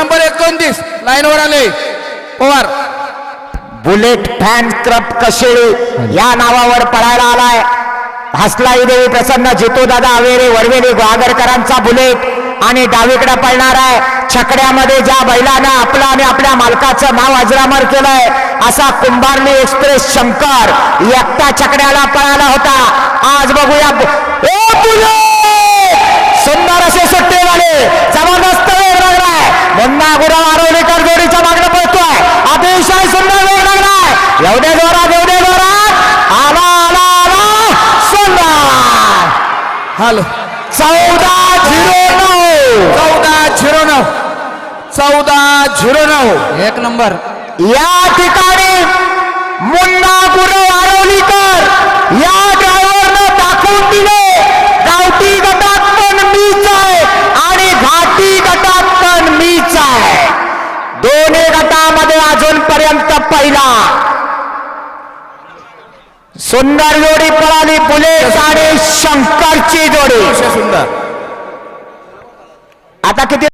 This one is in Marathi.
नंबर एकोणतीस. लाईनवर आले. Pawar. Bullet fan club Kasheli या नावावर पळायला आलाय. हसलाई देवी प्रसन्न जितू दादा अवेरे वरवेली गुहागरकरांचा बुलेट आणि डावीकडे पळणार आहे. छकड्यामध्ये ज्या बैलानं आपलं आणि आपल्या मालकाचं नाव अजरामर केलंय असा कुंभारली एक्सप्रेस शंकर एकटा छकड्याला पळाला होता. लागलाय मुन्ना गुरव आरोलीकर जोडीच्या मागणं पळतोय. अतिशय सुंदर वेग लागलाय. एवढे जोरात एवढे जोरात. आला आला आला सुंदर. हॅलो. चौदा झिरो नऊ. चौदा झिरो नऊ. चौदा झिरो नऊ. एक नंबर या ठिकाणी दोन्ही गटामध्ये अजूनपर्यंत पहिला. सुंदर जोडी पळाली बुलेट आणि शंकरची जोडी. सुंदर. आता किती